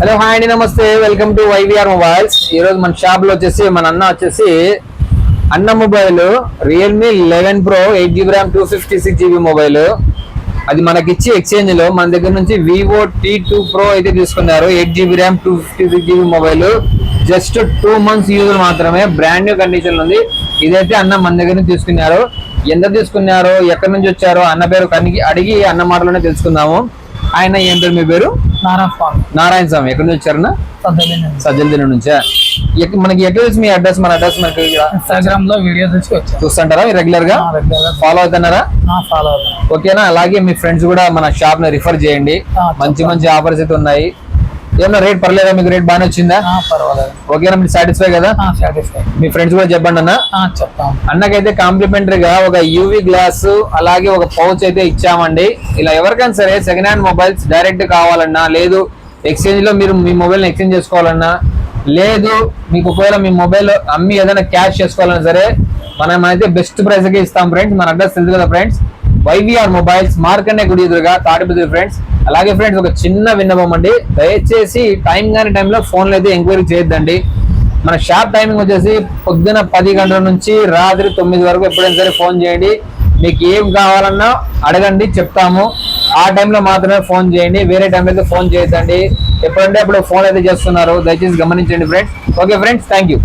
Hello hi అండి నమస్తే. Welcome to YVR mobiles ఈరోజు మన షాప్లో వచ్చేసి మన అన్న వచ్చేసి అన్న mobile Realme eleven pro eight GB RAM two fifty six GB mobile అది మనకిచ్చి ఎక్స్చేంజ్లో మన దగ్గర నుంచి వివో టీ టూ ప్రో అయితే తీసుకున్నారు. Eight GB RAM two fifty six GB mobile just two months use మాత్రమే బ్రాండ్ న్యూ కండిషన్ ఉంది. ఇదైతే అన్న మన దగ్గర నుంచి తీసుకున్నారు. ఎంత తీసుకున్నారు ఎక్కడి నుంచి వచ్చారో అన్న పేరు కనికి అడిగి అన్న మాటలోనే తెలుసుకుందాము. ఆయన ఏం పేరు మీ పేరు? నారాయణ స్వామి. నారాయణ స్వామి. ఎక్కడి నుంచి వచ్చారన్నా? సద్దెల్లి సజ్జల నుంచా? మనకి ఎక్కడ తెలుసు మీ అడ్రస్? మన అడ్రస్ మనకి ఇన్స్టాగ్రామ్లో వీడియో చూసి చూస్తుంటారా రెగ్యులర్గా? ఫాలో అవుతున్నారా? ఫాలో అవుతాను ఓకేనా? అలాగే మీ ఫ్రెండ్స్ కూడా మన షాప్ని రిఫర్ చేయండి. మంచి మంచి ఆఫర్స్ అయితే ఉన్నాయి. ఏమన్నా రేట్ పర్లేదా? మీకు రేట్ బాగానే వచ్చిందా? పర్వాలేదు. ఓకేనా మీరు సాటిస్ఫై కదా? సాటిస్ఫై మీ ఫ్రెండ్స్ కూడా చెప్పండి అన్న. చెప్తాం. అన్నకైతే కాంప్లిమెంటరీ గా ఒక యూవి గ్లాస్ అలాగే ఒక పౌచ్ అయితే ఇచ్చామండి. ఇలా ఎవరికైనా సరే సెకండ్ హ్యాండ్ మొబైల్స్ డైరెక్ట్ కావాలన్నా లేదు ఎక్స్చేంజ్లో మీరు మీ మొబైల్ని ఎక్స్చేంజ్ చేసుకోవాలన్నా లేదు మీకు ఒకవేళ మీ మొబైల్ అమ్మి ఏదైనా క్యాష్ చేసుకోవాలన్నా సరే మనం అయితే బెస్ట్ ప్రైస్కి ఇస్తాం ఫ్రెండ్స్ మన అడ్రస్ తెలుసు కదా ఫ్రెండ్స్ వైవిఆర్ మొబైల్స్ మార్కనే గుడి ఎదురుగా తాడిపత్రి ఫ్రెండ్స్. అలాగే ఫ్రెండ్స్ ఒక చిన్న విన్నపం అండి. దయచేసి టైం కాని టైంలో ఫోన్లు అయితే ఎంక్వైరీ చేయొద్దండి. మన షాప్ టైమింగ్ వచ్చేసి పొద్దున పది గంటల నుంచి రాత్రి తొమ్మిది వరకు ఎప్పుడైనా సరే ఫోన్ చేయండి. మీకు ఏం కావాలన్నా అడగండి చెప్తాము. ఆ టైంలో మాత్రమే ఫోన్ చేయండి. వేరే టైంలో అయితే ఫోన్ చేయొద్దండి. ఎప్పుడంటే అప్పుడు ఫోన్ అయితే చేస్తున్నారు. దయచేసి గమనించండి friends. Okay friends thank you.